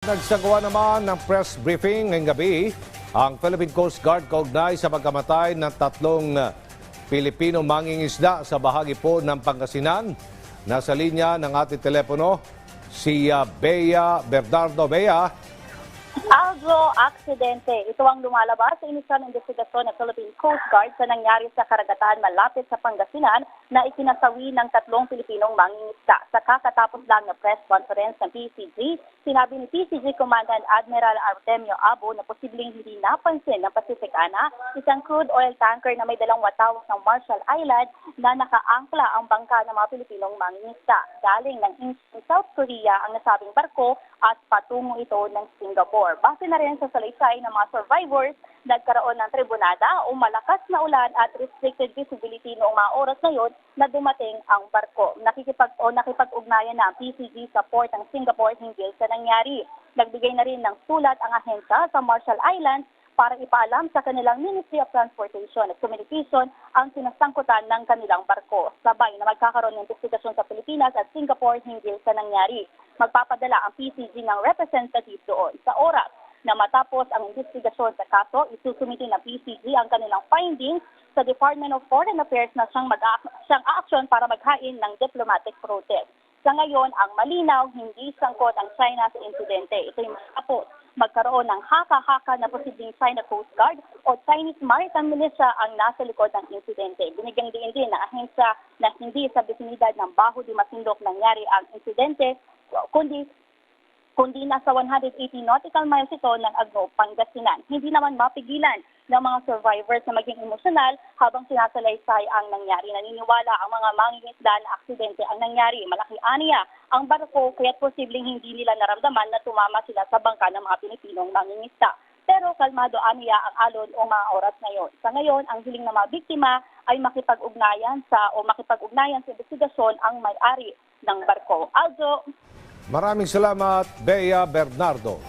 Nagsagawa naman ng press briefing ngayong gabi ang Philippine Coast Guard kaugnay sa pagkamatay ng tatlong uh, Pilipino mangingisda sa bahagi po ng Pangasinan. Nasa linya ng ating telepono si uh, Bea Bernardo. Bea, Aldo aksidente. Ito ang lumalabas sa inisyal na investigasyon ng Philippine Coast Guard sa nangyari sa karagatan malapit sa Pangasinan na ikinasawi ng tatlong Pilipinong mangingisda. Sa kakatapos lang na press conference ng PCG, sinabi ni PCG Commandant Admiral Artemio Abo na posibleng hindi napansin ng Pacific Ana isang crude oil tanker na may dalang watawag ng Marshall Island na nakaangkla ang bangka ng mga Pilipinong mangingisda. Galing ng Incheon, South Korea ang nasabing barko at patungo ito ng Singapore. Base na rin sa salaysay ng mga survivors, nagkaroon ng tribunada o malakas na ulan at restricted visibility noong mga oras na yon na dumating ang barko. Nakikipag o nakipag-ugnayan na ang PCG sa port ng Singapore hinggil sa nangyari. Nagbigay na rin ng sulat ang ahensya sa Marshall Islands para ipaalam sa kanilang Ministry of Transportation at Communication ang sinasangkutan ng kanilang barko. Sabay na magkakaroon ng investigasyon sa Pilipinas at Singapore hinggil sa nangyari. Magpapadala ang PCG ng representative doon. Sa oras na matapos ang investigasyon sa kaso, isusumiti ng PCG ang kanilang findings sa Department of Foreign Affairs na siyang, mag siyang action para maghain ng diplomatic protest. Sa ngayon, ang malinaw, hindi sangkot ang China sa insidente. Ito'y matapos magkaroon ng haka-haka na posibleng China Coast Guard o Chinese Maritime Militia ang nasa likod ng insidente. Binigyang diin din ng ahensya na hindi sa bisinidad ng Baho di Masindok nangyari ang insidente, kundi kundi nasa 180 nautical miles ito ng Agno, Pangasinan. Hindi naman mapigilan ng mga survivors na maging emosyonal habang sinasalaysay ang nangyari. Naniniwala ang mga mangingisda na aksidente ang nangyari. Malaki aniya ang barko kaya't posibleng hindi nila naramdaman na tumama sila sa bangka ng mga Pilipinong mangingisda. Pero kalmado aniya ang alon o mga oras na yon. Sa ngayon, ang hiling ng mga biktima ay makipag-ugnayan sa o makipag-ugnayan sa investigasyon ang may-ari ng barko. Aldo, maraming salamat Bea Bernardo.